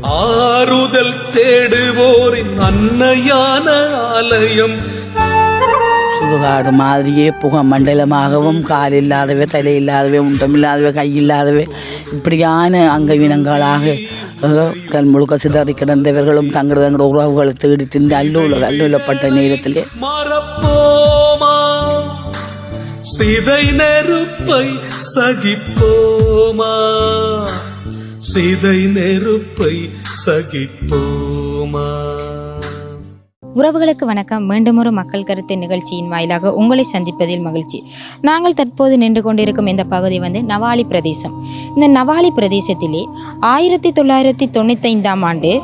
ஆறுதல் தேடுவோரின் அன்னையான ஆலயம். சுடுகாடு மாதிரியே புகை மண்டலமாகவும் கால் இல்லாதவை தலை இல்லாதவை உண்டம் இல்லாதவை கை இல்லாதவை இப்படியான அங்கவீனங்களாக கல் முழுக்க சிதறி கிடந்தவர்களும் தங்களது தங்களோட உறவுகளை தேடி தின்று அல்லூல அல்லூலப்பட்ட நேரத்திலே. மறப்போமா? சிதை நெருப்பை சகிப்போமா? சிதை நெருப்பை சகிப்போமா? உறவுகளுக்கு வணக்கம். மீண்டும் ஒரு மக்கள் கருத்து நிகழ்ச்சியின் வாயிலாக உங்களை சந்திப்பதில் மகிழ்ச்சி. நாங்கள் தற்போது நின்று கொண்டிருக்கும் இந்த பகுதி வந்து நவாலி பிரதேசம். இந்த நவாலி பிரதேசத்திலே ஆயிரத்தி தொள்ளாயிரத்தி தொண்ணூத்தைந்தாம் ஆண்டு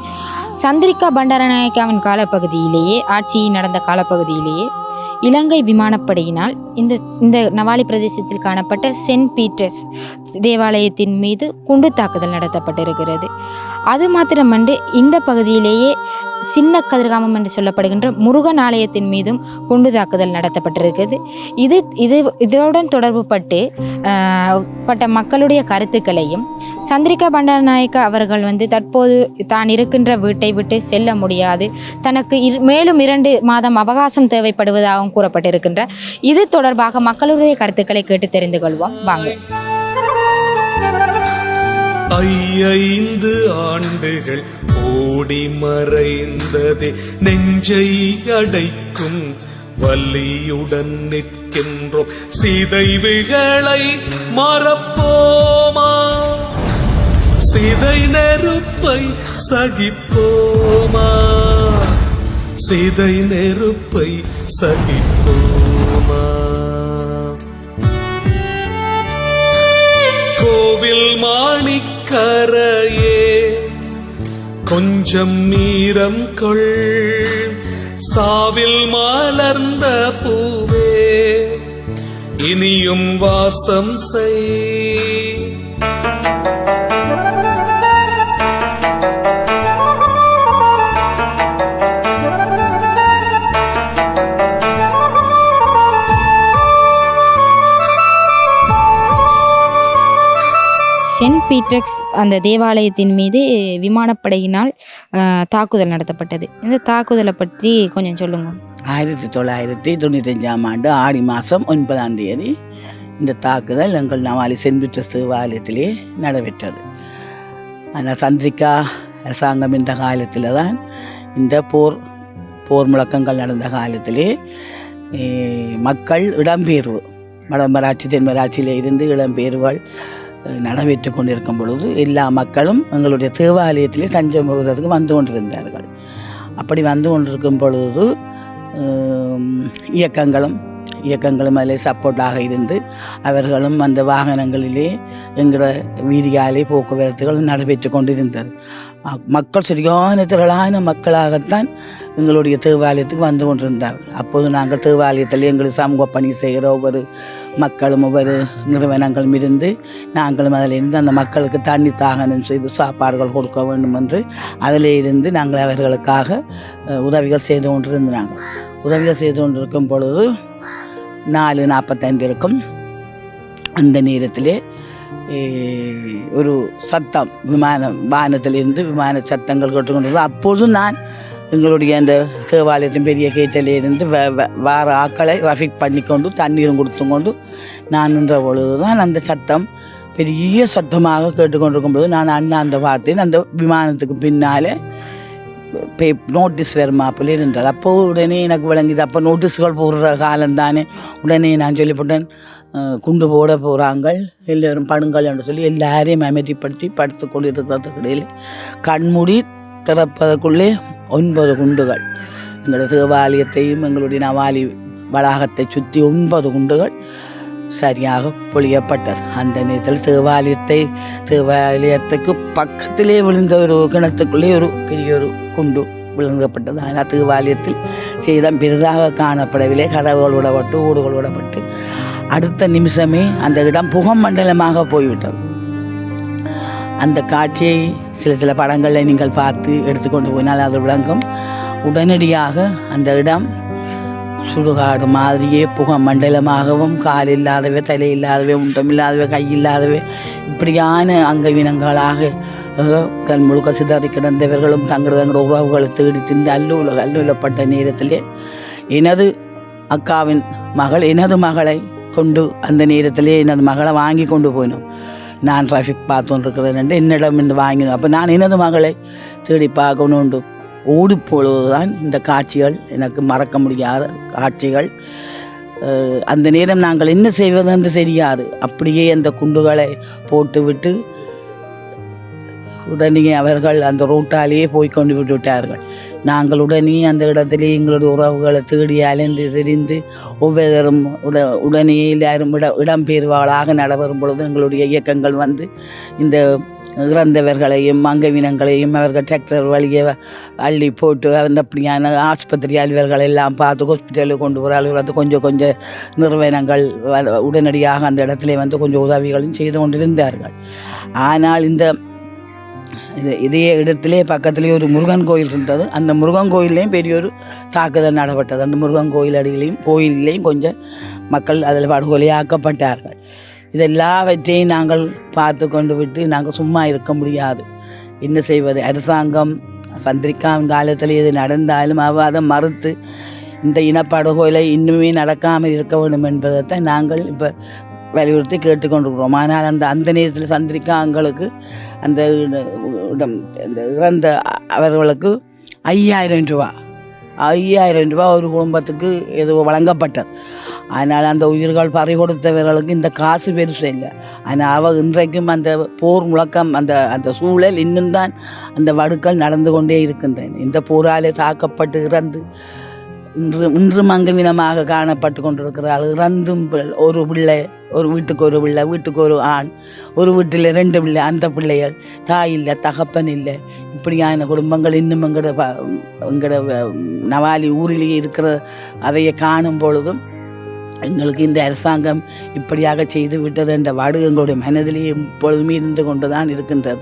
சந்திரிகா பண்டாரநாயக்காவின் காலப்பகுதியிலேயே ஆட்சி நடந்த காலப்பகுதியிலேயே இலங்கை விமானப்படையினால் இந்த இந்த நவாலி பிரதேசத்தில் காணப்பட்ட சென்ட் பீட்டர்ஸ் தேவாலயத்தின் மீது குண்டு தாக்குதல் நடத்தப்பட்டிருக்கிறது. அது மாத்திரமன்று இந்த பகுதியிலேயே சின்ன கதிர்காமம் என்று சொல்லப்படுகின்ற முருகன் ஆலயத்தின் மீதும் குண்டு தாக்குதல் நடத்தப்பட்டிருக்குது இது இது இதோடன் தொடர்பு பட்டு பட்ட மக்களுடைய கருத்துக்களையும் சந்திரிகா பண்டாரநாயக்கா அவர்கள் வந்து தற்போது தான் இருக்கின்ற வீட்டை விட்டு செல்ல முடியாது. தனக்கு இரு- மேலும் இரண்டு மாதம் அவகாசம் தேவைப்படுவதாகவும் கூறப்பட்டிருக்கின்ற இது தொடர்பாக மக்களுடைய கருத்துக்களை கேட்டு தெரிந்து கொள்வோம். வாங்க. ஐந்து ஆண்டுகள் ஓடி மறைந்ததே நெஞ்சை அடைக்கும் வலியுடன் நிற்கின்றோம் சிதைவுகளை மறப்போமா? சிதை நெருப்பை சகிப்போமா? சிதை நெருப்பை சகிப்போமா? கோவில் மாணிக்கரையே கொஞ்சம் நீரம் கொள். சாவில் மலர்ந்த பூவே இனியும் வாசம் செய். பீட்ரக்ஸ் அந்த தேவாலயத்தின் மீது விமானப்படையினால் தாக்குதல் நடத்தப்பட்டது. இந்த தாக்குதலை பற்றி கொஞ்சம் சொல்லுங்க. ஆயிரத்தி தொள்ளாயிரத்தி தொண்ணூத்தஞ்சாம் ஆண்டு ஆடி மாதம் ஒன்பதாம் தேதி இந்த தாக்குதல் எங்கள் நவாலி சென்ட் பீட்டர்ஸ் தேவாலயத்திலே நடைபெற்றது. ஆனால் சந்திரிகா அரசாங்கம் இந்த காலத்தில் தான் இந்த போர் போர் முழக்கங்கள் நடந்த காலத்திலே மக்கள் இடம்பெயர்வு வடமராட்சி தென்மராட்சியில் இருந்து இடம்பெயர்வுகள் நடைபெற்று கொண்டிருக்கும் பொழுது எல்லா மக்களும் எங்களுடைய தேவாலயத்திலே தஞ்சம் போகிறதுக்கு வந்து கொண்டிருந்தார்கள். அப்படி வந்து கொண்டிருக்கும் பொழுது இயக்கங்களும் இயக்கங்களும் அதில் சப்போர்ட்டாக இருந்து அவர்களும் அந்த வாகனங்களிலே எங்களோட வீதியாலே போக்குவரத்துகள் நடைபெற்று கொண்டிருந்தது. மக்கள் சரியான திரளான மக்களாகத்தான் எங்களுடைய தேவாலயத்துக்கு வந்து கொண்டிருந்தார்கள். அப்போது நாங்கள் தேவாலயத்தில் எங்களுக்கு சமூக பணி செய்கிற ஒவ்வொரு மக்களும் ஒவ்வொரு நிறுவனங்களும் இருந்து நாங்களும் அதில் இருந்து அந்த மக்களுக்கு தண்ணி தாகனம் செய்து சாப்பாடுகள் கொடுக்க வேண்டும் என்று அதிலே இருந்து நாங்கள் அவர்களுக்காக உதவிகள் செய்து கொண்டிருந்தாங்க உதவிகள் செய்து கொண்டிருக்கும் பொழுது நாலு நாற்பத்தைந்து இருக்கும். அந்த நேரத்தில் ஒரு சத்தம் விமானம் வானத்திலிருந்து விமான சத்தங்கள் கொண்டு அப்போதும் நான் எங்களுடைய அந்த தேவாலயத்தின் பெரிய கேட்டிலிருந்து வ- வ- ஆக்களை ரஃபிக் பண்ணிக்கொண்டு தண்ணீரும் கொடுத்து கொண்டு நான் நின்ற பொழுது தான் அந்த சத்தம் பெரிய சத்தமாக கேட்டுக்கொண்டிருக்கும் பொழுது நான் அண்ணாந்த வார்த்தையின் அந்த விமானத்துக்கு பின்னாலே பே நோட்டீஸ் வருமாப்பில் இருந்தது அப்போ உடனே எனக்கு விளங்குது அப்போ நோட்டீஸ்கள் போடுற காலம் தானே உடனே நான் சொல்லிவிட்டேன் குண்டு போட போகிறாங்க எல்லோரும் படுங்கள் என்று சொல்லி எல்லாரையும் அமைதிப்படுத்தி படுத்து கொண்டிருக்கிறதுக்கு இடையில் கண்மூடி திறப்பதற்குள்ளே ஒன்பது குண்டுகள் எங்களுடைய தேவாலயத்தையும் எங்களுடைய நவாலி வளாகத்தை சுற்றி ஒன்பது குண்டுகள் சரியாக பொழியப்பட்டது அந்த நேரத்தில் தேவாலயத்தை தேவாலயத்துக்கு பக்கத்திலே விழுந்த ஒரு கிணத்துக்குள்ளே ஒரு பெரிய ஒரு குண்டு விழுங்கப்பட்டது. ஆனால் தேவாலயத்தில் சீதம் பெரிதாக காணப்படவில்லை. கதவுகள் விடப்பட்டு ஊடுகள் விடப்பட்டு. அடுத்த நிமிஷமே அந்த இடம் புகம் மண்டலமாக போய்விட்டது. அந்த காட்சியை சில சில படங்களில் நீங்கள் பார்த்து எடுத்துக்கொண்டு போனால் அது விளங்கும். உடனடியாக அந்த இடம் சுடுகாடு மாதிரியே புக மண்டலமாகவும் கால் இல்லாதவை தலை இல்லாதவை உண்டம் இல்லாதவை கை இல்லாதவை இப்படியான அங்கவீனங்களாக அஹ், கண் முழுக்க சிதறி கிடந்தவர்களும் தங்களது தங்களோட உறவுகளை தேடி தின்று அல்லூல அல்லூலப்பட்ட நேரத்திலே எனது அக்காவின் மகள் எனது மகளை கொண்டு அந்த நேரத்திலே எனது மகளை வாங்கி கொண்டு போயினோம். நான் டிராஃபிக் பார்த்து இருக்கிறேன் என்னிடம் இருந்து வாங்கினோம். அப்போ நான் எனது மகளை தேடி பார்க்கணுண்டு. ஓடிப்பொழுதுதான் இந்த காட்சிகள். எனக்கு மறக்க முடியாத காட்சிகள். அந்த நேரம் நாங்கள் என்ன செய்வது என்று தெரியாது. அப்படியே அந்த குண்டுகளை போட்டுவிட்டு உடனே அவர்கள் அந்த ரோட்டாலேயே போய் கொண்டு விட்டு விட்டார்கள் நாங்கள் உடனே அந்த இடத்திலே எங்களுடைய உறவுகளை தேடி அலைந்து தெரிந்து ஒவ்வொருவரும் உட உடனே எல்லாரும் இட இடம்பெயர்வாளாக நடைபெறும் பொழுது எங்களுடைய இயக்கங்கள் வந்து இந்த இறந்தவர்களையும் அங்கவீனங்களையும் அவர்கள் டிராக்டர் வழியே அள்ளி போட்டு அந்த அப்படியான ஆஸ்பத்திரி அலுவலர்கள் எல்லாம் பார்த்து ஹாஸ்பிட்டலுக்கு கொண்டு போகிற அலுவலகத்து கொஞ்சம் கொஞ்சம் நிறுவனங்கள் உடனடியாக அந்த இடத்துல வந்து கொஞ்சம் உதவிகளும் செய்து கொண்டிருந்தார்கள். ஆனால் இந்த இது இதே இடத்திலே பக்கத்துலேயே ஒரு முருகன் கோயில் இருந்தது. அந்த முருகன் கோயிலையும் பெரிய ஒரு தாக்குதல் நடப்பட்டது. அந்த முருகன் கோயில் அடியிலையும் கோயிலையும் கொஞ்சம் மக்கள் அதில் படுகொலையாக்கப்பட்டார்கள். இதெல்லாவற்றையும் நாங்கள் பார்த்து கொண்டு விட்டு நாங்கள் சும்மா இருக்க முடியாது. என்ன செய்வது? அரசாங்கம் சந்திரிக்காவின் காலத்தில் இது நடந்தாலும் அவ அதை மறுத்து இந்த இனப்படுகொலை இன்னுமே நடக்காமல் இருக்க வேண்டும் என்பதைத்தான் நாங்கள் இப்போ வலியுறுத்தி கேட்டுக்கொண்டிருக்கிறோம். ஆனால் அந்த அந்த நேரத்தில் சந்திரிக்காங்களுக்கு அந்த இடம் அந்த இறந்த அவர்களுக்கு ஐயாயிரம் ரூபா ஐயாயிரம் ரூபாய் ஒரு குடும்பத்துக்கு இது வழங்கப்பட்டது. அதனால் அந்த உயிர்கள் பறி கொடுத்தவர்களுக்கு இந்த காசு பெருசு இல்லை. ஆனால் அவ இன்றைக்கும் அந்த போர் முழக்கம் அந்த அந்த சூழல் இன்னும் தான் அந்த வடுக்கள் நடந்து கொண்டே இருக்கின்றன. இந்த போராலே தாக்கப்பட்டு இறந்து இன்று இன்றும் அங்கவீனமாக காணப்பட்டு கொண்டிருக்கிறார்கள் இறந்தும் ஒரு பிள்ளை ஒரு வீட்டுக்கு ஒரு பிள்ளை வீட்டுக்கு ஒரு ஆண் ஒரு வீட்டில் ரெண்டு பிள்ளை அந்த பிள்ளைகள் தாய் இல்லை தகப்பன் இல்லை. இப்படியான குடும்பங்கள் இன்னும் எங்களோட ப- எங்களோட நவாலி ஊரிலேயே இருக்கிற அவையை காணும் பொழுதும் எங்களுக்கு இந்த அரசாங்கம் இப்படியாக செய்து விட்டது என்ற வாடு எங்களுடைய மனதிலேயே இப்பொழுதும் இருந்து கொண்டு தான் இருக்கின்றது.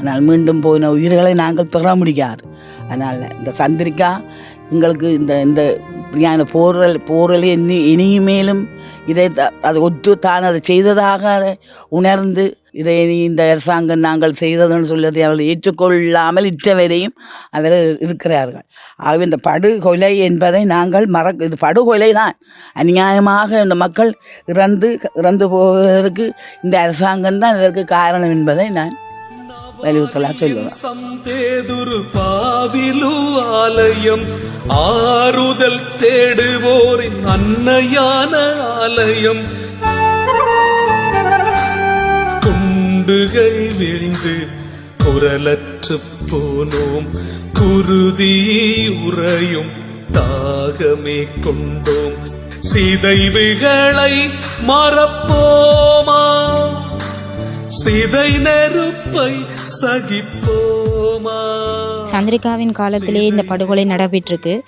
ஆனால் மீண்டும் போன உயிர்களை நாங்கள் பெற முடியாது. அதனால் இந்த சந்திரிக்கா எங்களுக்கு இந்த இந்த இப்படியான போரல் போரல் இனி இனிமேலும் இதை த- அது ஒத்து தான் அதை செய்ததாக அதை உணர்ந்து இதை இனி இந்த அரசாங்கம் நாங்கள் செய்ததுன்னு சொல்லதை அவர்கள் ஏற்றுக்கொள்ளாமல் இற்றவரையும் அவர்கள் இருக்கிறார்கள். ஆகவே இந்த படுகொலை என்பதை நாங்கள் மறக்க இது படுகொலை தான். அநியாயமாக இந்த மக்கள் இறந்து இறந்து போவதற்கு இந்த அரசாங்கம் தான் இதற்கு காரணம் என்பதை நான் வலியுறுத்தலாக சொல்லுவேன். சம்பேதுரு பாவிலு ஆலயம் ஆறுதல் தேடுவோரின் அன்னையான ஆலயம். குண்டுகள் விழுந்து குரலற்று போனோம் குருதி உறையும் தாகமே கொண்டோம். சிதைவுகளை மறப்போமா? சிதை நெருப்பை சகிப்போமா? சந்திரிகாவின் காலத்திலே இந்த படுகொலை நடைபெற்றிருக்கு.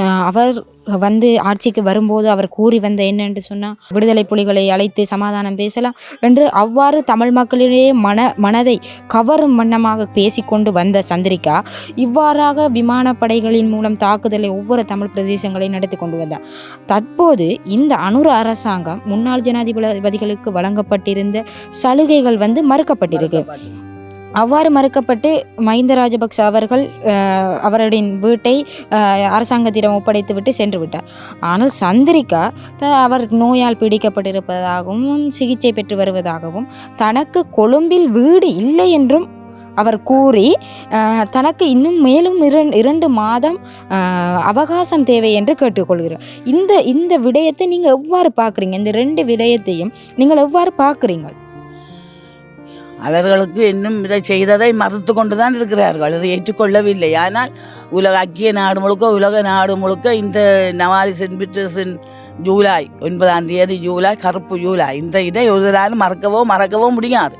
அவர் வந்து ஆட்சிக்கு வரும்போது அவர் கூறி வந்த என்னென்று சொன்னால் விடுதலை புலிகளை அழைத்து சமாதானம் பேசலாம் என்று அவ்வாறு தமிழ் மக்களிடையே மன மனதை கவரும் வண்ணமாக பேசிக்கொண்டு வந்த சந்திரிகா இவ்வாறாக விமானப்படைகளின் மூலம் தாக்குதலை ஒவ்வொரு தமிழ் பிரதேசங்களையும் நடத்தி கொண்டு வந்தார் தற்போது இந்த அனுர அரசாங்கம் முன்னாள் ஜனாதிபதிகளுக்கு வழங்கப்பட்டிருந்த சலுகைகள் வந்து மறுக்கப்பட்டிருக்கு. அவ்வாறு மறுக்கப்பட்டு மஹிந்த ராஜபக்ச அவர்கள் அவருடைய வீட்டை அரசாங்கத்திடம் அரசாங்கத்திடம் ஒப்படைத்துவிட்டு சென்று விட்டார். ஆனால் சந்திரிகா த- அவர் நோயால் பீடிக்கப்பட்டிருப்பதாகவும் சிகிச்சை பெற்று வருவதாகவும் தனக்கு கொழும்பில் வீடு இல்லை என்றும் அவர் கூறி தனக்கு இன்னும் மேலும் இரண்டு இரண்டு மாதம் அவகாசம் தேவை என்று கேட்டுக்கொள்கிறார். இந்த இந்த விடயத்தை நீங்கள் எவ்வாறு பார்க்குறீங்க? இந்த ரெண்டு விடயத்தையும் நீங்கள் எவ்வாறு பார்க்குறீங்க அவர்களுக்கு இன்னும் இதை செய்ததை மறுத்து கொண்டு தான் இருக்கிறார்கள். அதை ஏற்றுக்கொள்ளவில்லை. ஆனால் உலக ஐக்கிய நாடு முழுக்க உலக நாடு முழுக்க இந்த நவாலி சென்ட் பீட்டர்ஸின் ஜூலை ஒன்பதாம் தேதி ஜூலை கருப்பு ஜூலை இந்த இதை ஒரு மறக்கவோ மறக்கவோ முடியாது.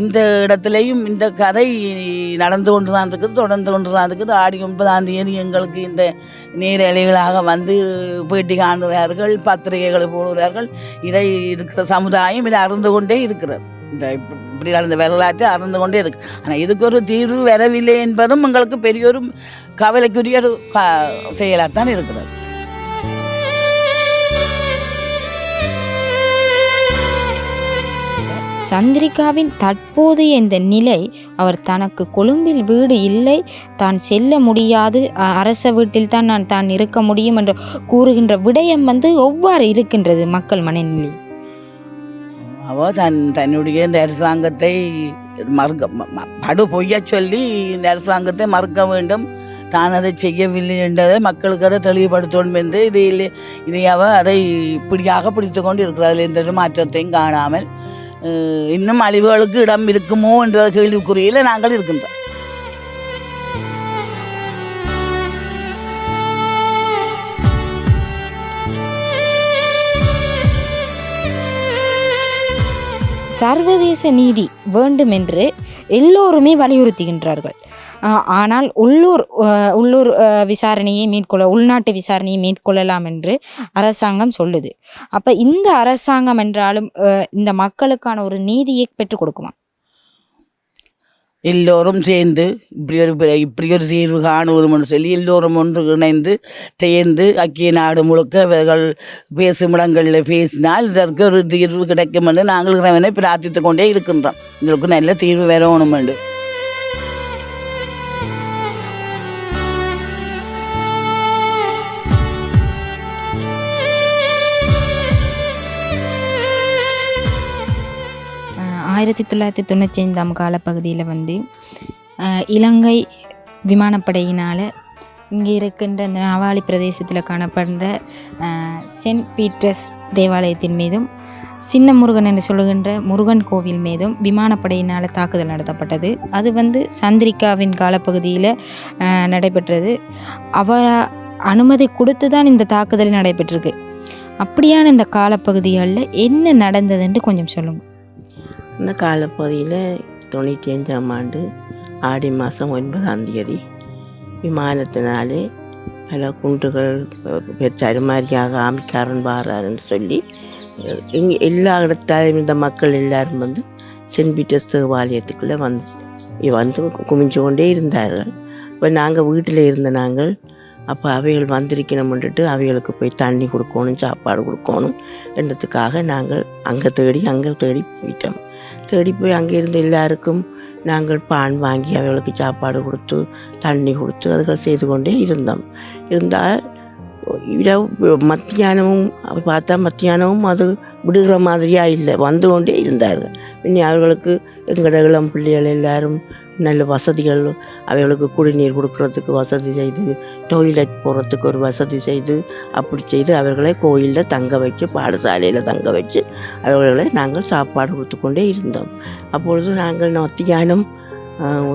இந்த இடத்துலையும் இந்த கதை நடந்து கொண்டு தான் இருக்குது தொடர்ந்து கொண்டு தான் இருக்குது. ஆடி ஒன்பதாம் தேதி எங்களுக்கு இந்த நீரலைகளாக வந்து பேட்டி காண்கிறார்கள் பத்திரிகைகளை போடுகிறார்கள். இதை இருக்கிற சமுதாயம் இதை அறிந்து கொண்டே இருக்கிறது. இந்த இப்படி நடந்த வரலாற்று அறந்து கொண்டே இருக்கு. ஆனால் இதுக்கு ஒரு தீர்வு வரவில்லை என்பதும் உங்களுக்கு பெரிய ஒரு கவலைக்குரிய ஒரு செயலாக தான் இருக்கிறது. சந்திரிகாவின் தற்போதைய இந்த நிலை? அவர் தனக்கு கொழும்பில் வீடு இல்லை. தான் செல்ல முடியாது. அரச வீட்டில் தான் நான் தான் இருக்க முடியும் என்று கூறுகின்ற விடயம் வந்து ஒவ்வாறு இருக்கின்றது மக்கள் மனநிலை அவ தன் தன்னுடைய இந்த அரசாங்கத்தை மறுக்க படு பொய்ய சொல்லி இந்த அரசாங்கத்தை மறுக்க வேண்டும். தான் அதை செய்யவில்லை என்றதை மக்களுக்கு அதை தெளிவுபடுத்தணும் என்று இது இல்லை. இதை அவ அதை இப்படியாக பிடித்து கொண்டு இருக்கிறாள் எந்த மாற்றத்தையும் காணாமல் இன்னும் அழிவுகளுக்கு இடம் இருக்குமோ என்ற கேள்விக்குறியில் நாங்கள் இருக்கின்றோம். சர்வதேச நீதி வேண்டும் என்று எல்லோருமே வலியுறுத்துகின்றார்கள். ஆனால் உள்ளூர் உள்ளூர் விசாரணையை மேற்கொள்ள உள்நாட்டு விசாரணையை மேற்கொள்ளலாம் என்று அரசாங்கம் சொல்லுது. அப்போ இந்த அரசாங்கம் என்றாலும் இந்த மக்களுக்கான ஒரு நீதியை பெற்றுக் கொடுக்குமா? எல்லோரும் சேர்ந்து இப்படி ஒரு இப்படி ஒரு தீர்வு காணுவதும்னு சொல்லி எல்லோரும் ஒன்று இணைந்து சேர்ந்து ஐக்கிய நாடு முழுக்க இவர்கள் பேசும் இடங்களில் பேசினால் இதற்கு ஒரு தீர்வு கிடைக்கும் என்று நாங்கள் இறைவனை பிரார்த்தித்து கொண்டே இருக்கின்றோம். இதற்கு நல்ல தீர்வு வரணும் ஆயிரத்தி தொள்ளாயிரத்தி தொண்ணூற்றி ஐந்தாம் காலப்பகுதியில் வந்து இலங்கை விமானப்படையினால் இங்கே இருக்கின்ற இந்த நவாலி பிரதேசத்தில் காணப்படுற சென்ட் பீட்டர்ஸ் தேவாலயத்தின் மீதும் சின்ன முருகன் என்று சொல்லுகின்ற முருகன் கோவில் மீதும் விமானப்படையினால் தாக்குதல் நடத்தப்பட்டது. அது வந்து சந்திரிகாவின் காலப்பகுதியில் நடைபெற்றது. அவ அனுமதி கொடுத்து தான் இந்த தாக்குதல் நடைபெற்றிருக்கு. அப்படியான இந்த காலப்பகுதிகளில் என்ன நடந்ததுன்ட்டு கொஞ்சம் சொல்லுங்கள் இந்த காலப்பகுதியில் தொண்ணூற்றி அஞ்சாம் ஆண்டு ஆடி மாதம் ஒன்பதாம் தேதி விமானத்தினாலே பல குண்டுகள் பெருமாரியாக ஆமிக்காரன் வாராருன்னு சொல்லி இங்கே எல்லா இடத்தாலும் இந்த மக்கள் எல்லாரும் வந்து சென்ட் பீட்டர்ஸ் தேவாலயத்துக்குள்ளே வந்து வந்து குமிஞ்சு கொண்டே இருந்தார்கள். இப்போ நாங்கள் வீட்டில் இருந்த நாங்கள் அப்போ அவைகள் வந்திருக்கணும்ன்ட்டு அவைகளுக்கு போய் தண்ணி கொடுக்கணும் சாப்பாடு கொடுக்கணும் என்றதுக்காக நாங்கள் அங்கே தேடி அங்கே தேடி போயிட்டோம். தேடி போய் அங்கே இருந்த எல்லாருக்கும் நாங்கள் பான் வாங்கி அவர்களுக்கு சாப்பாடு கொடுத்து தண்ணி கொடுத்து அதுகள் செய்து கொண்டே இருந்தோம். இருந்தால் இரவு மத்தியானமும் பார்த்தா மத்தியானமும் அது விடுகிற மாதிரியாக இல்லை வந்து கொண்டே இருந்தார்கள். பின்னி அவர்களுக்கு எங்களோட இளம் பிள்ளைகள் எல்லாரும் நல்ல வசதிகள் அவைகளுக்கு குடிநீர் கொடுக்கறதுக்கு வசதி செய்து டாய்லெட் போகிறதுக்கு ஒரு வசதி செய்து அப்படி செய்து அவர்களை கோயிலில் தங்க வச்சு பாடசாலையில் தங்க வச்சு அவர்களை நாங்கள் சாப்பாடு கொடுத்து கொண்டே இருந்தோம். அப்பொழுது நாங்கள் மத்தியானம்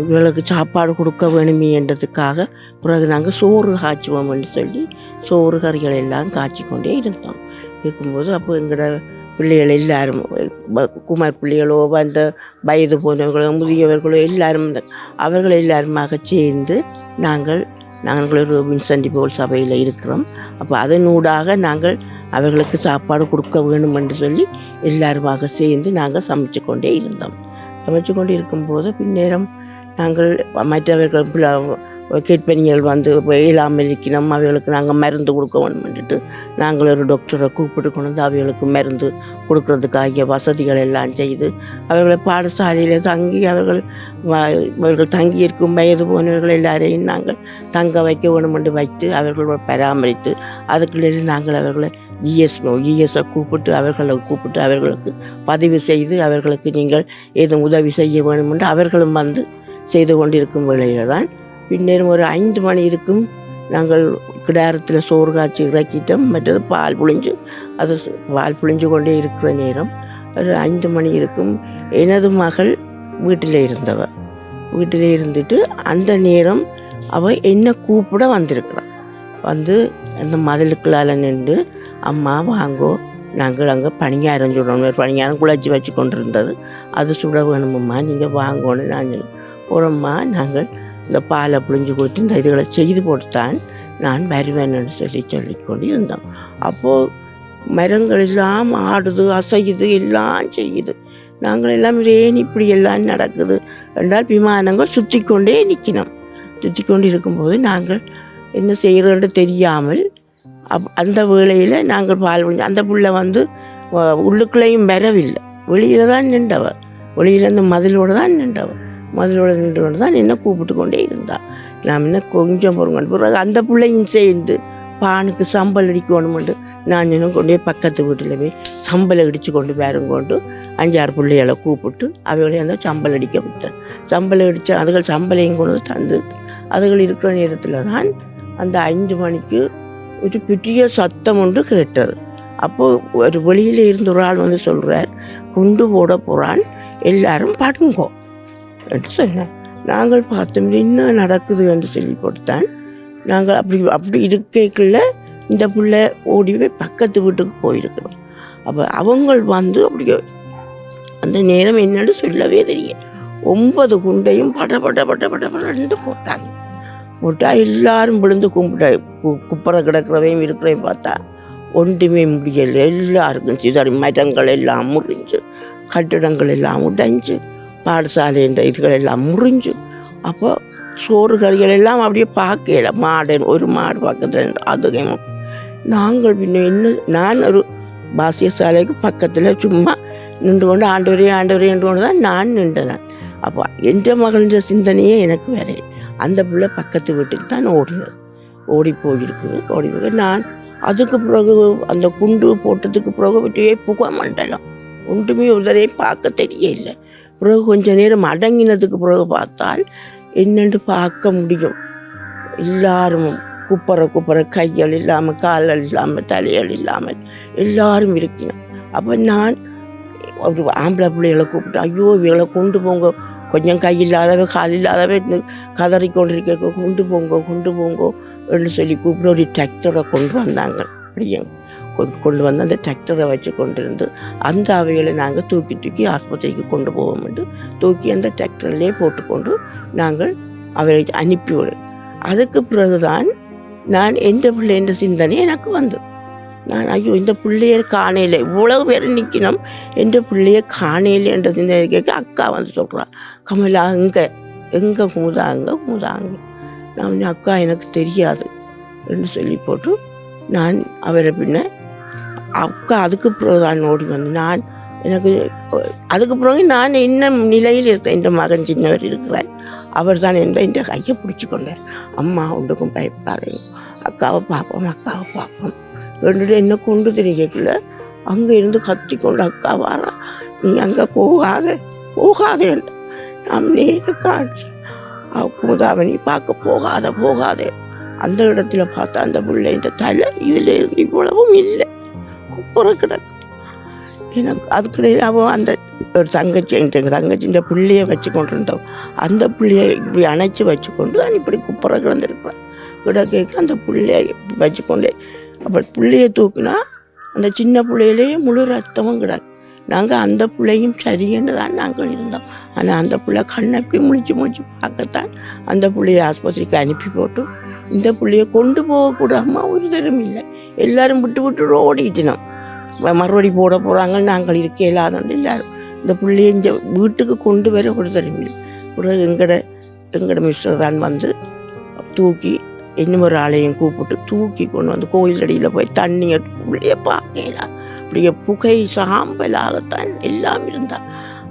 இவளுக்கு சாப்பாடு கொடுக்க வேணுமே என்றதுக்காக பிறகு நாங்கள் சோறு காய்ச்சுவோம் என்று சொல்லி சோறு கறிகள் எல்லாம் காய்ச்சி கொண்டே இருந்தோம். இருக்கும்போது அப்போ எங்களோட பிள்ளைகள் எல்லாரும் குமார் பிள்ளைகளோ அந்த வயது போனவர்களோ முதியவர்களோ எல்லாரும் இந்த- அவர்கள் எல்லாருமாக சேர்ந்து நாங்கள் நாங்கள் ஒரு வின்சண்டி போல் சபையில் இருக்கிறோம். அப்போ அதனூடாக நாங்கள் அவர்களுக்கு சாப்பாடு கொடுக்க வேணும் என்று சொல்லி எல்லாருமாக சேர்ந்து நாங்கள் சமைச்சு கொண்டே இருந்தோம். சமைச்சு கொண்டு இருக்கும்போது பின்னேரம் நாங்கள் மற்றவர்கள் பிள்ளை- வந்து இயலாமல் இருக்கணும் அவைகளுக்கு நாங்கள் மருந்து கொடுக்க வேணும்னுட்டு நாங்கள் ஒரு டாக்டரை கூப்பிட்டு கொண்டு வந்து அவைகளுக்கு மருந்து கொடுக்கறதுக்காகிய வசதிகள் எல்லாம் செய்து அவர்களை பாடசாலையில் தங்கி அவர்கள் அவர்கள் தங்கி இருக்கும் வயது போனவர்கள் எல்லாரையும் நாங்கள் தங்க வைக்க வேணுமென்று வைத்து அவர்களை பராமரித்து அதுக்குள்ளே நாங்கள் அவர்களை ஜிஎஸ் ஜிஎஸை கூப்பிட்டு அவர்களை கூப்பிட்டு அவர்களுக்கு பதிவு செய்து அவர்களுக்கு நீங்கள் ஏதும் உதவி செய்ய வேணுமென்று அவர்களும் வந்து செய்து கொண்டிருக்கும் வேளையில் தான் பின்னரும் ஒரு ஐந்து மணி இருக்கும். நாங்கள் கிடாரத்தில் சோறு காய்ச்சி இறக்கிட்டோம். மற்றது பால் புழிஞ்சு அது பால் புழிஞ்சு கொண்டே இருக்கிற நேரம். ஒரு ஐந்து மணி இருக்கும். எனது மகள் வீட்டில் இருந்தவ. வீட்டில் இருந்துட்டு அந்த நேரம் அவள் என்னை கூப்பிட வந்திருக்கிறாள் வந்து அந்த மதிலுக்குள்ளால நின்று அம்மா வாங்கோ. நாங்கள் அங்கே பணியாரம் சுடணும். ஒரு பணியாரம் குழச்சி வச்சு கொண்டு இருந்தது அது சுட வேணுமம்மா நீங்கள் வாங்கோன்னு நான் போகிறோம்மா நாங்கள் இந்த பாலை புழிஞ்சு கொடுத்து இந்த இதுகளை செய்து போட்டுத்தான் நான் வருவேன்னு சொல்லி சொல்லிக்கொண்டு இருந்தோம் அப்போது மரங்கள் எல்லாம் ஆடுது அசையுது எல்லாம் செய்யுது. நாங்கள் எல்லாம் ஏன் இப்படி எல்லாம் நடக்குது என்றால் விமானங்கள் சுற்றி கொண்டே நிற்கணும் சுற்றி கொண்டு இருக்கும்போது நாங்கள் என்ன செய்கிறோன்னு தெரியாமல் அப் அந்த வேளையில் நாங்கள் பால் புழிஞ்சு அந்த புள்ள வந்து உள்ளுக்குள்ளேயும் வரவில்லை. வெளியில் தான் நின்றவர். வெளியில் அந்த மதிலோடு தான் நின்றவர். மதிலோடு நின்று கொண்டு தான் என்ன கூப்பிட்டு கொண்டே இருந்தா. நான் என்ன கொஞ்சம் பொறுங்கொண்டு பிறகு அந்த பிள்ளையும் சேர்ந்து பானுக்கு சம்பல் அடிக்கணுமெண்டு. நான் இன்னும் கொண்டு போய் பக்கத்து வீட்டில் போய் சம்பல் அடித்து கொண்டு பேரும் கொண்டு அஞ்சாறு பிள்ளைகளை கூப்பிட்டு அவைகளையும் அந்த சம்பல் அடிக்க விட்டேன். சம்பல் அடித்து அதுகள் சம்பளையும் கொண்டு தந்து அதுகள் இருக்கிற நேரத்தில் தான் அந்த ஐந்து மணிக்கு ஒரு பெரிய சத்தம் ஒன்று கேட்டது. அப்போது ஒரு வெளியில் இருந்த ஒரு ஆள் வந்து சொல்கிறார் குண்டு போட போகிறான் எல்லாரும் படுங்கோ. என்று சொன்னார். நாங்கள் பார்த்தோம் என்ன நடக்குது? என்று சொல்லி போட்டுத்தான் நாங்கள் அப்படி அப்படி இருக்கைக்குள்ள இந்த பிள்ளை ஓடி போய் பக்கத்து வீட்டுக்கு போயிருக்கிறோம். அப்போ அவங்கள் வந்து அப்படியே அந்த நேரம் என்னன்னு சொல்லவே தெரியும் ஒன்பது குண்டையும் பட பட பட பட படன்னு போட்டாங்க. போட்டால் எல்லாரும் விழுந்து கும்பிட கு- குப்புற கிடக்கிறவையும் இருக்கிறவையும் பார்த்தா ஒன்றுமே முடியலை. எல்லாருக்கும் சிதறி மரங்கள் எல்லாம் முறிஞ்சு கட்டிடங்கள் எல்லாம் உடைஞ்சு பாடசாலைன்ற இதுகளெல்லாம் முறிஞ்சு. அப்போ சோறு கறிகள் எல்லாம் அப்படியே பார்க்கல. மாடு ஒரு மாடு பக்கத்தில் இருந்து அதுவும் நாங்கள் பின்ன என்ன நான் ஒரு பாசியசாலைக்கு பக்கத்தில் சும்மா நின்று கொண்டு ஆண்டவரே ஆண்டவரே என்று கொண்டு தான் நான் நின்றேன் அப்போ என் மகளின்ற சிந்தனையே எனக்கு வேற அந்த பிள்ளை பக்கத்து வீட்டுக்கு தான் ஓடினது. ஓடி போயிருக்குது. ஓடி போய் நான் அதுக்கு பிறகு அந்த குண்டு போட்டதுக்கு பிறகு விட்டே புகை மண்டலம். ஒன்றுமே உதரையும் பார்க்க தெரியல பிறகு கொஞ்ச நேரம் அடங்கினதுக்கு பிறகு பார்த்தால் என்னென்று பார்க்க முடியும். எல்லாரும் குப்புற குப்புற கைகள் இல்லாமல் கால்கள் இல்லாமல் தலைகள் இல்லாமல் எல்லாரும் இருக்கணும் அப்போ நான் ஒரு ஆம்பளை பிள்ளைகளை கூப்பிட்டேன் ஐயோ இவங்களை கொண்டு போங்க. கொஞ்சம் கை இல்லாதவ கால் இல்லாதவ இந்த கதறி கொண்டிருக்க கொண்டு போங்க கொண்டு போங்க என்று சொல்லி கூப்பிட்டு ஒரு டிராக்டரை கொண்டு வந்தாங்க. அப்படியே கொண்டு வந்து அந்த டிராக்டரை வச்சு கொண்டிருந்து அந்த அவைகளை நாங்கள் தூக்கி தூக்கி ஆஸ்பத்திரிக்கு கொண்டு போவோம் என்று தூக்கி அந்த டிராக்டர்லேயே போட்டுக்கொண்டு நாங்கள் அவரை அனுப்பிவிடும் அதுக்கு பிறகுதான் நான் எந்த பிள்ளை என்ற சிந்தனை எனக்கு வந்து நான் ஐயோ இந்த பிள்ளையை காணையில் இவ்வளவு பேர் நிற்கணும் எந்த பிள்ளையை காணையில் என்ற சிந்தனை கேட்க அக்கா வந்து சொல்கிறான் கமலா எங்கே எங்கே குமுதா அங்கே குமுதா நான் அக்கா எனக்கு தெரியாது என்று சொல்லி போட்டு நான் அவரை பின்ன அக்கா அதுக்கு பிறகு தான் ஓடி வந்து நான் எனக்கு அதுக்கு பிறகு நான் இன்னும் நிலையில் இருக்கேன் என் மகன் சின்னவர் இருக்கிறார். அவர் தான் எந்த இந்த கையை பிடிச்சி கொண்டார். அம்மா ஒன்றுக்கும் பயப்படாதீங்க. அக்காவை பார்ப்போம் அக்காவை பார்ப்போம். ரெண்டு என்ன கொண்டு தெரியக்குள்ள அங்கே இருந்து கத்தி கொண்டு அக்கா வாரா. நீ அங்கே போகாத போகாதே நாம் நேர குமுதாவணி பார்க்க போகாத போகாதே. அந்த இடத்துல பார்த்தா அந்த பிள்ளைன்ற தலை இதில் இருந்து இவ்வளவும் இல்லை. குப்புற கிடக்கு எனக்கு அதுக்கு அவன் அந்த ஒரு தங்கச்சி எங்கள் தங்கச்சின்ற பிள்ளைய வச்சு கொண்டு இருந்தோம் அந்த பிள்ளைய இப்படி அணைச்சி வச்சு கொண்டு தான் இப்படி குப்புற கிடந்திருக்கிறான். கேட்க அந்த பிள்ளைய வச்சுக்கொண்டு அப்போ பிள்ளைய தூக்குனா அந்த சின்ன பிள்ளையிலேயே முழு ரத்தமும் கிடக்கு. நாங்கள் அந்த பிள்ளையும் சரின்னு தான் நாங்கள் இருந்தோம். ஆனால் அந்த பிள்ளை கண்ணை இப்படி முழிச்சு முழிச்சு பார்க்கத்தான் அந்த பிள்ளைய ஆஸ்பத்திரிக்கு அனுப்பி போட்டு இந்த பிள்ளைய கொண்டு போகக்கூடாமல் ஒரு தரம் இல்லை. எல்லாரும் விட்டு விட்டு ஓடிட்டினோம் மறுபடி போட போகிறாங்க நாங்கள் இருக்க இல்லாதோண்டு எல்லாரும். இந்த பிள்ளைய இந்த வீட்டுக்கு கொண்டு வர ஒரு தரம் இல்லை எங்கட எங்கட மிஸ்டர் தான் வந்து தூக்கி இன்னும் ஒரு ஆளையும் கூப்பிட்டு தூக்கி கொண்டு வந்து கோயில் அடியில் போய் தண்ணியை எடுத்து உள்ளே பார்க்கல அப்படியே புகை சாம்பலாகத்தான் எல்லாம் இருந்தா.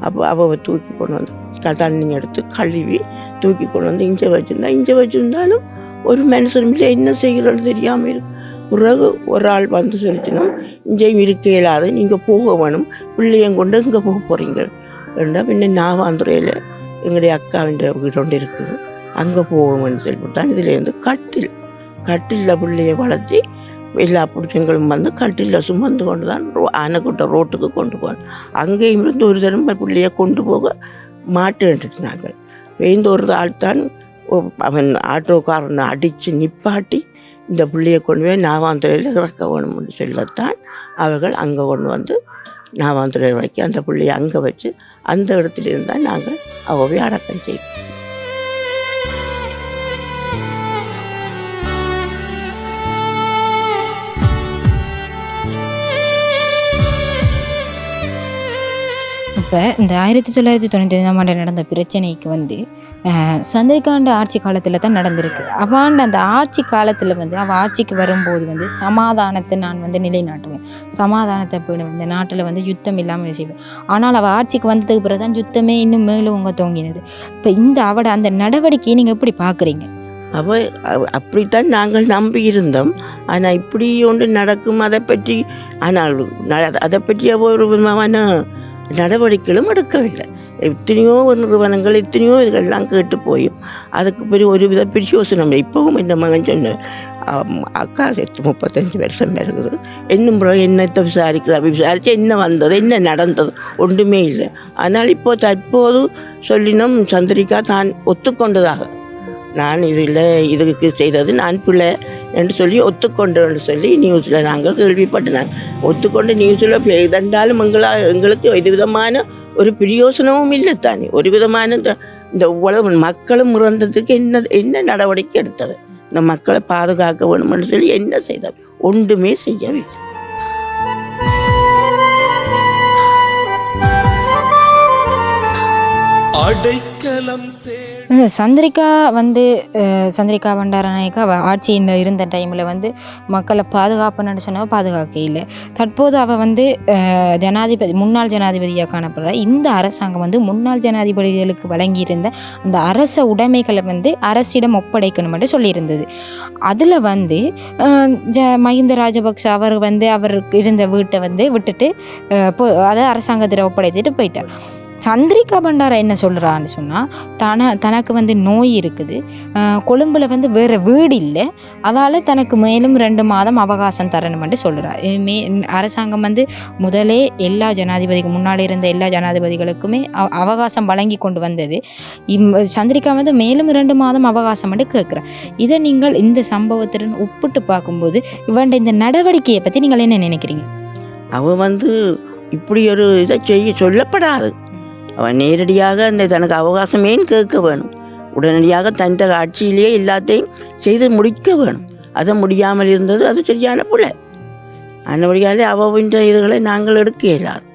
அப்போ அவள் தூக்கி கொண்டு வந்து தண்ணி எடுத்து கழுவி தூக்கி கொண்டு வந்து இஞ்ச வச்சுருந்தா. இஞ்ச வச்சுருந்தாலும் ஒரு மனுஷன் இல்லை என்ன செய்கிறோன்னு தெரியாமல் இருக்கு. பிறகு ஒரு ஆள் வந்து சொல்லிச்சினோம் இங்கேயும் இருக்க இயலாது நீங்கள் போக வேணும். பிள்ளையும் கொண்டு இங்கே போக போகிறீங்க ரெண்டா பின்ன நாவாந்துறையில் எங்களுடைய அக்காவின் வீடு ஒன்று இருக்குது. அங்கே போவோம்னு சொல்லிவிட்டு தான் இதுலேருந்து கட்டில். கட்டிலில் பிள்ளைய வளர்த்தி எல்லா பிடிச்சங்களும் வந்து கட்டிலில் சுமந்து கொண்டு தான் ரோ ஆனைக்குட்டை ரோட்டுக்கு கொண்டு போகணும் அங்கேயும் இருந்து ஒரு தரம் பிள்ளைய கொண்டு போக மாட்டேன்ட்டுனாங்க வேந்த ஒரு ஆள் தான் அவன் ஆட்டோக்காரனை அடித்து நிப்பாட்டி இந்த பிள்ளையை கொண்டு போய் நாவாந்துறையில் இறக்க வேணும்னு சொல்லத்தான் அவர்கள் அங்கே கொண்டு வந்து நாவாந்துறையில் வைக்க அந்த பிள்ளையை அங்கே வச்சு அந்த இடத்துல இருந்தால் நாங்கள் அவவை அடக்கம் செய்வோம் இப்போ இந்த ஆயிரத்தி தொள்ளாயிரத்தி தொண்ணூற்றி ஐந்தாம் ஆண்டு நடந்த பிரச்சனைக்கு வந்து சந்திரகாண்ட ஆட்சி காலத்தில் தான் நடந்திருக்கு. அவாண்ட அந்த ஆட்சி காலத்தில் வந்து அவள் ஆட்சிக்கு வரும்போது வந்து சமாதானத்தை நான் வந்து நிலைநாட்டுவேன். சமாதானத்தை பேணுவேன் இந்த நாட்டில் வந்து யுத்தம் இல்லாமல் செய்வேன். ஆனால் அவள் ஆட்சிக்கு வந்ததுக்கு பிறகு தான் யுத்தமே இன்னும் மேலும் உங்க தோங்கினது. இப்போ இந்த அவட அந்த நடவடிக்கையை நீங்கள் எப்படி பார்க்குறீங்க அவ அப்படித்தான் நாங்கள் நம்பி இருந்தோம். ஆனால் இப்படி ஒன்று நடக்கும் அதை பற்றி ஆனால் அதை பற்றி அவ ஒரு விதமான நடவடிக்கைகளும் எடுக்கவில்லை. எத்தனையோ ஒரு நிறுவனங்கள் எத்தனையோ இதுகள்லாம் கேட்டு போயும். அதுக்கு பெரிய ஒரு வித பிரயோசனம். இல்லை இப்போவும் இந்த மகன் சொன்ன அக்கா செத்து முப்பத்தஞ்சு வருஷம் இருக்குது இன்னும் பிறகு என்னத்தை விசாரிக்கலாம் விசாரித்து என்ன வந்தது? என்ன நடந்தது? ஒன்றுமே இல்லை. ஆனால் இப்போ தற்போது சொல்லினும் சந்திரிகா தான் ஒத்துக்கொண்டதாக நான் இதில் இதுக்கு செய்தது நான் பிள்ளை என்று சொல்லி ஒத்துக்கொண்டு சொல்லி நியூஸில் நாங்கள் கேள்விப்பட்டனாங்க. ஒத்துக்கொண்டு நியூஸில் எதண்டாலும் எங்களா எங்களுக்கு இது விதமான ஒரு பிரயோசனமும் இல்லை தானே. ஒரு விதமான இந்த இந்த உலக மக்களும் இறந்ததுக்கு என்ன என்ன நடவடிக்கை எடுத்தது? இந்த மக்களை பாதுகாக்க வேணும்னு சொல்லி என்ன செய்தது ஒன்றுமே செய்யவில்லை. அடைக்கலம் சந்திரிகா வந்து சந்திரிகா பண்டாரநாயக்கா அவள் ஆட்சியில் இருந்த டைமில் வந்து மக்களை பாதுகாப்புன்னு சொன்னவ பாதுகாக்க இல்லை. தற்போது அவள் வந்து ஜனாதிபதி முன்னாள் ஜனாதிபதியாக காணப்படுறா. இந்த அரசாங்கம் வந்து முன்னாள் ஜனாதிபதிகளுக்கு வழங்கியிருந்த அந்த அரச உடைமைகளை வந்து அரசிடம் ஒப்படைக்கணும்னு சொல்லியிருந்தது. அதில் வந்து ஜ மஹிந்த ராஜபக்ச அவர் வந்து அவருக்கு இருந்த வீட்டை வந்து விட்டுட்டு போ அதை அரசாங்கத்தில் ஒப்படைத்துட்டு போயிட்டார். சந்திரிகா பண்டாரா என்ன சொல்கிறான்னு சொன்னால் தன தனக்கு வந்து நோய் இருக்குது. கொழும்பில் வந்து வேறு வீடு இல்லை. அதால் தனக்கு மேலும் ரெண்டு மாதம் அவகாசம் தரணும்னு சொல்கிறார் மே அரசாங்கம் வந்து முதலே எல்லா ஜனாதிபதிக்கு முன்னாடி இருந்த எல்லா ஜனாதிபதிகளுக்குமே அவகாசம் வழங்கி கொண்டு வந்தது. இம் சந்திரிகா வந்து மேலும் ரெண்டு மாதம் அவகாசம் மட்டும் கேட்குறேன் இதை நீங்கள் இந்த சம்பவத்துடன் ஒப்பிட்டு பார்க்கும்போது இவன் இந்த நடவடிக்கையை பற்றி நீங்கள் என்ன நினைக்கிறீங்க? அவன் வந்து இப்படி ஒரு இதை செய்ய சொல்லப்படாது. அவன் நேரடியாக அந்த தனக்கு அவகாசம் ஏன் கேட்க வேணும்? உடனடியாக தன் ஆட்சியிலேயே எல்லாத்தையும் செய்து முடிக்க வேணும். அதை முடியாமல் இருந்தது அது சரியான பிள்ளை அந்தபடியாலே அவவின்ற இதுகளை நாங்கள் எடுக்க இயலாது.